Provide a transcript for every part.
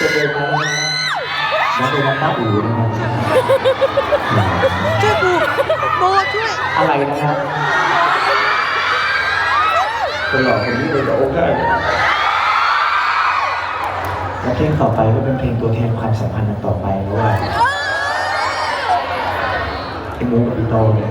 จะเดินมาแล้วเป็นน้ำตาอูนะครับช่วยกูโบช่วยอะไรนะครับคนหล่อคนนี้เลยจะโอเคและเพลงต่อไปก็เป็นเพลงตัวแทนความสัมพันธ์ต่อไปเพราะว่าไอ้มูกับอีโตเนี่ย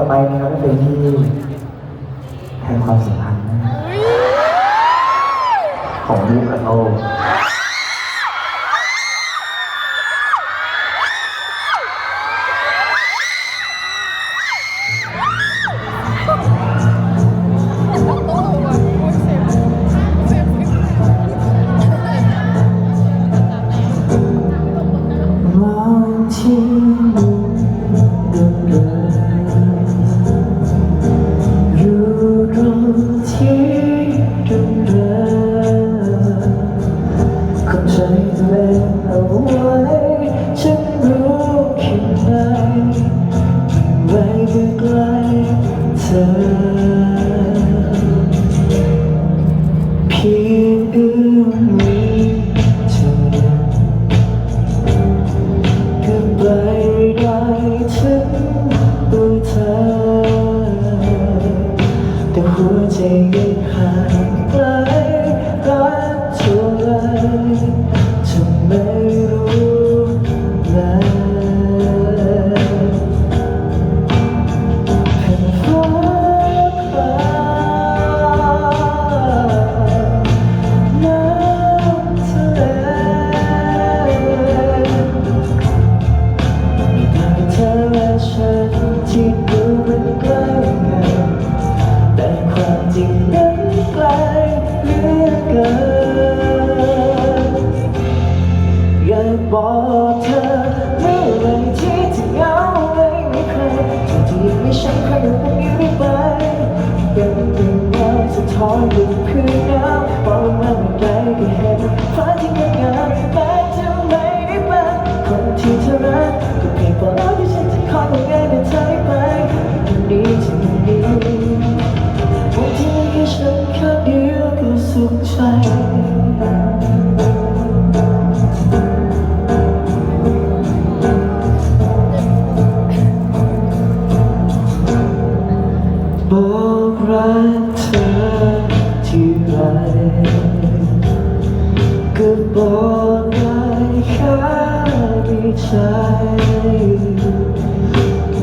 ต่อไปนะครับก็เป็นที่แทนความสัมพันธ์ของมูกับโต แต่หัวใจยังห่างไกล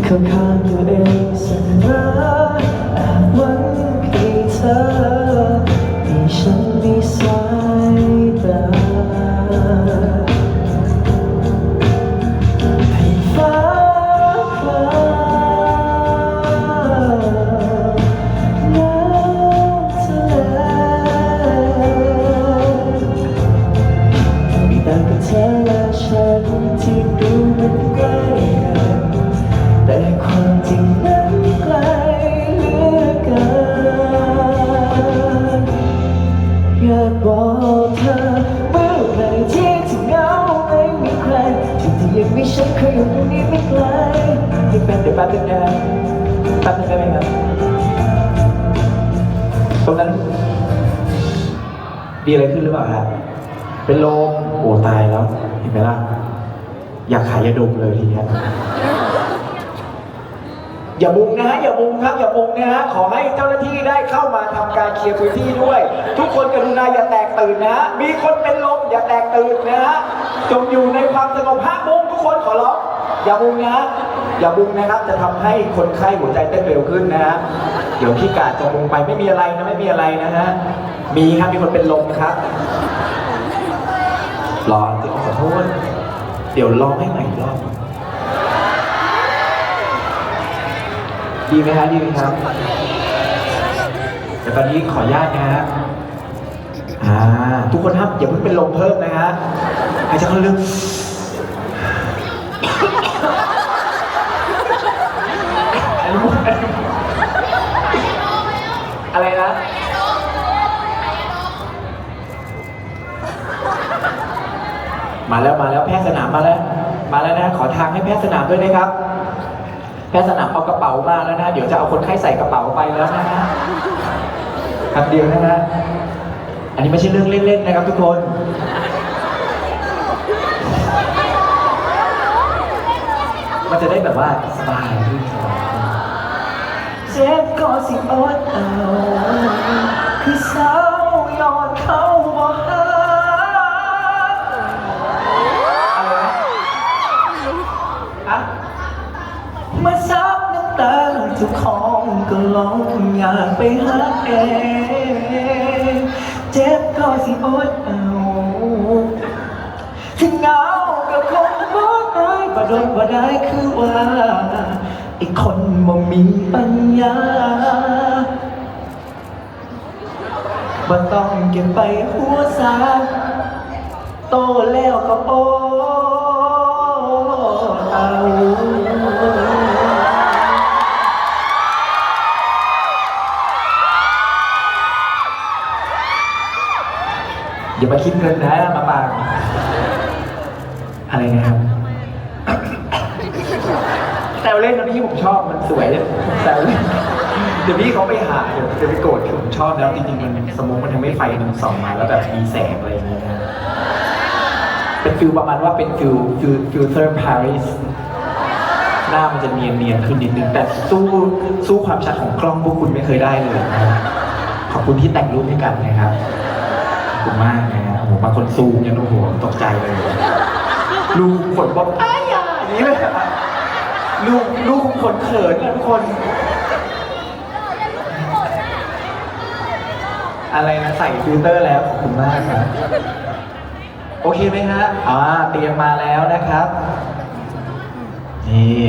ข้างๆตัวเองสักรัก เป็นลมโอ้ตายแล้ว เห็นไหมล่ะ อยากขายยาดมเลยทีเนี้ยอย่าบุงนะฮะอย่าบุงครับอย่าบุงนะฮะขอให้เจ้าหน้าที่ได้เข้ามาทำการเคลียร์พื้นที่ด้วย ทุกคนกรุณาอย่าแตกตื่นนะฮะมีคนเป็นลมอย่าแตกตื่นนะฮะจงอยู่ในความสงบห้ามบุงทุกคนขอร้องอย่าบุงนะฮะอย่าบุงนะครับ จะทำให้คนไข้หัวใจเต้นเร็วขึ้นนะฮะเดี๋ยวพี่กาดจะบุงไปไม่มีอะไรนะไม่มีอะไรนะฮะมีครับมีคนเป็นลมครับ รอจะขอโทษ เดี๋ยวลองให้ใหม่อีกรอบดีไหมฮะดีไหมครับแต่ตอนนี้ขออนุญาตนะฮะอ่าทุกคนครับอย่าเพิ่งเป็นลมเพิ่มนะฮะหายใจเข้าลึกอะไรนะ มาแล้วมาแล้วแพทย์สนามมาแล้ว มาแล้วนะขอทางให้แพทย์สนามด้วยนะครับ แพทย์สนามเอากระเป๋ามาแล้วนะ เดี๋ยวจะเอาคนไข้ใส่กระเป๋าไปแล้วนะฮะครับเดียวนะฮะอันนี้ไม่ใช่เรื่องเล่นๆนะครับทุกคนมันจะได้แบบว่าสบายเจ็บก็สิอดเอา บ่โดนบ่ได้คือว่าไอีกคนบ่มีปัญญาบ่ต้องเก็บไปหัวซาโตแล้วก็โอเอาอย่ามาคิดเงินนะมาปางอะไรนะครับ เล่นนะพี่ผมชอบมันสวยแซลเดี๋ยวพี่เขาไปหาเดี๋ยวเดี๋ยวไปโกรธผมชอบแล้วจริงๆมันสมมติมันทำให้ไฟมันส่องมาแล้วแบบมีแสงอะไรอย่างเงี้ยนะเป็นฟิลประมาณว่าเป็นฟิลฟิลฟิลเตอร์ปารีสหน้ามันจะเนียนเนียนขึ้นนิดนึงแต่สู้สู้ความชัดของกล้องพวกคุณไม่เคยได้เลยนะขอบคุณที่แต่งรูปให้กันนะครับขอบคุณมากนะฮะโอ้โหบางคนซูมยันโอ้โหตกใจเลยลูกฝนบอกอ้ายอย่าอย่างนี้เลยอะ ลูกลูกฝนเขินนะทุกคน อะไรนะใส่ฟิลเตอร์แล้วขอบคุณมากครับโอเคไหมฮะอ่าเตรียมมาแล้วนะครับ นี่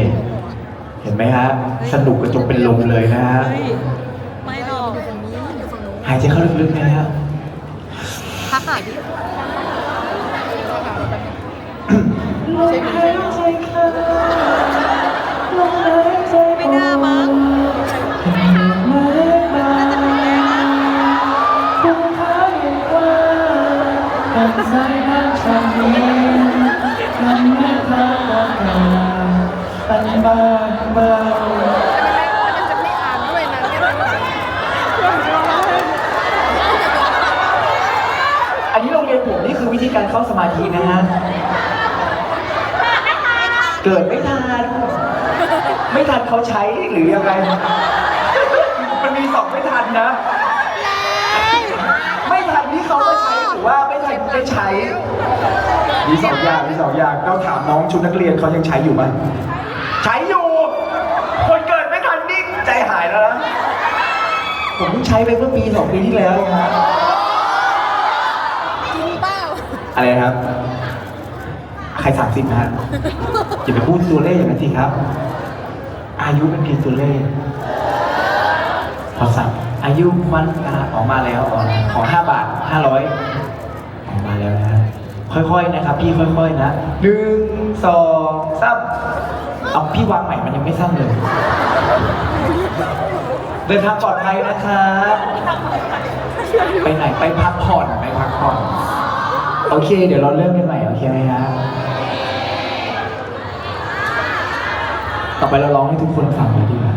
เห็นไหมฮะสนุกกระจกเป็นลมเลยนะฮะไม่หรอกหายใจเข้าลึกๆนะฮะพักขาดิลมหายใเข้าสมาธินะฮะ เกิดไม่ทัน ไม่ทันเขาใช้หรือยังไง มันมีสองไม่ทันนะ ไม่ทันที่เขาจะใช้หรือว่าไม่ทันได้ใช้ มีสองอย่างมีสองอย่างเราถามน้องชุดนักเรียนเขายังใช้อยู่ไหมใช้อยู่ คนเกิดไม่ทันนี่ใจหายแล้วนะผมเพิ่งใช้ไปเมื่อปีสองปีที่แล้วเองครับ จริงเปล่า อะไรนะครับ ใครสามสิบนะฮะอย่าไปพูดตัวเลขอย่างนั้นสิครับ อายุเป็นเพียงตัวเลขพอสับอายุมันอะออกมาแล้วออขอห้าบาทห้าร้อยออกมาแล้วนะฮะค่อยๆนะครับ พี่ค่อยๆนะหนึ่งสองสามเอาพี่วางใหม่มันยังไม่สั้นเลยเดินทางปลอดภัยนะครับ ไปไหนไปพักผ่อนไปพักผ่อน โอเค เดี๋ยวเราเริ่มกันใหม่โอเคไหมฮะต่อไปเราร้องให้ทุกคนฟังเลยดีกว่า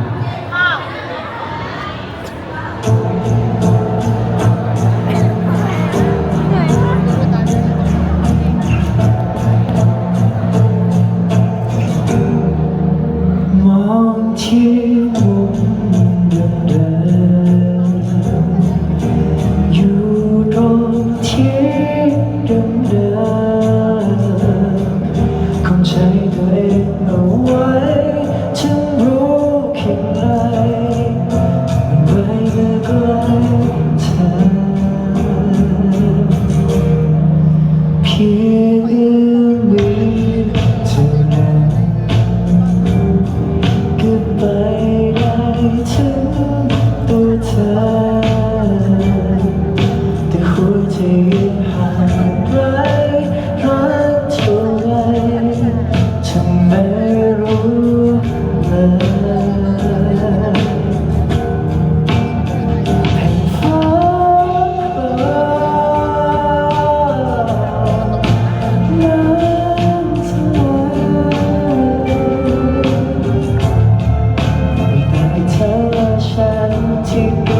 You.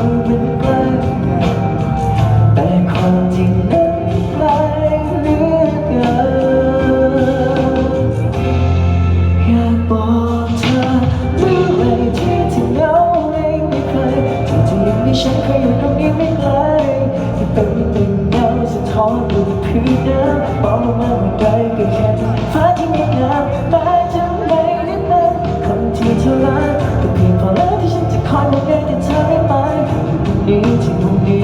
you don't need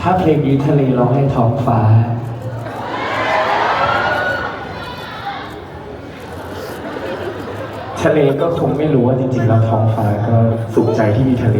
ถ้าเพลงนี้ทะเลร้องให้ท้องฟ้า ทะเลก็คงไม่รู้ว่าจริงๆแล้วท้องฟ้าก็สุขใจที่มีทะเล